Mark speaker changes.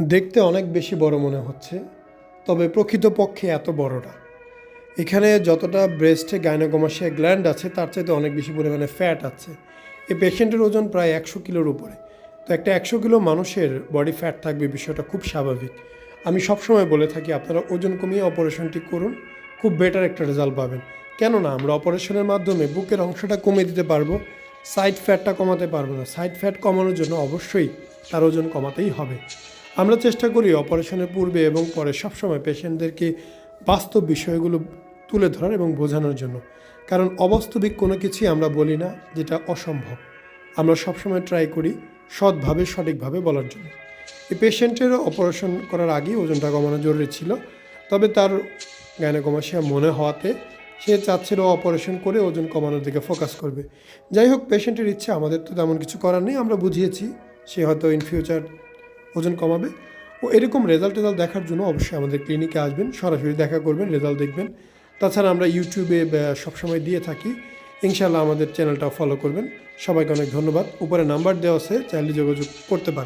Speaker 1: দেখতে অনেক বেশি বড় মনে হচ্ছে, তবে প্রকৃতপক্ষে এত বড় না এখানে যতটা ব্রেস্টে গাইনোকমাসিয়া গ্ল্যান্ড আছে, তার চাইতে অনেক বেশি পরিমাণে ফ্যাট আছে। এই পেশেন্টের ওজন প্রায় একশো কিলোর উপরে। তো একটা একশো কিলো মানুষের বডি ফ্যাট থাকবে বিষয়টা খুব স্বাভাবিক। আমি সবসময় বলে থাকি, আপনারা ওজন কমিয়ে অপারেশনটি করুন, খুব বেটার একটা রেজাল্ট পাবেন। কেননা, আমরা অপারেশনের মাধ্যমে বুকের অংশটা কমিয়ে দিতে পারব সাইড ফ্যাটটা কমাতে পারব না। সাইড ফ্যাট কমানোর জন্য অবশ্যই তার ওজন কমাতেই হবে। আমরা চেষ্টা করি অপারেশনের পূর্বে এবং পরে সবসময় পেশেন্টদেরকে বাস্তব বিষয়গুলো তুলে ধরার এবং বোঝানোর জন্য। কারণ অবাস্তবিক কোনো কিছুই আমরা বলি না যেটা অসম্ভব। আমরা সবসময় ট্রাই করি সৎভাবে, সঠিকভাবে বলার জন্য। এই পেশেন্টেরও অপারেশন করার আগেই ওজনটা কমানো জরুরি ছিল। তবে তার গাইনোকমাসিয়া মনে হওয়াতে সে চাচ্ছিল অপারেশন করে ওজন কমানোর দিকে ফোকাস করবে। যাই হোক, পেশেন্টের ইচ্ছে, আমাদের তো তেমন কিছু করার নেই, আমরা বুঝিয়েছি। সে হয়তো ইন ফিউচার ওজন কমাবে ও এরকম রেজাল্ট টেজাল্ট দেখার জন্য অবশ্যই আমাদের ক্লিনিকে আসবেন, সরাসরি দেখা করবেন রেজাল্ট দেখবেন। তাছাড়া আমরা ইউটিউবে সবসময় দিয়ে থাকি। ইনশাল্লাহ আমাদের চ্যানেলটা ফলো করবেন। সবাইকে অনেক ধন্যবাদ। উপরে নাম্বার দেওয়া আছে, চাইলে যোগাযোগ করতে পারেন।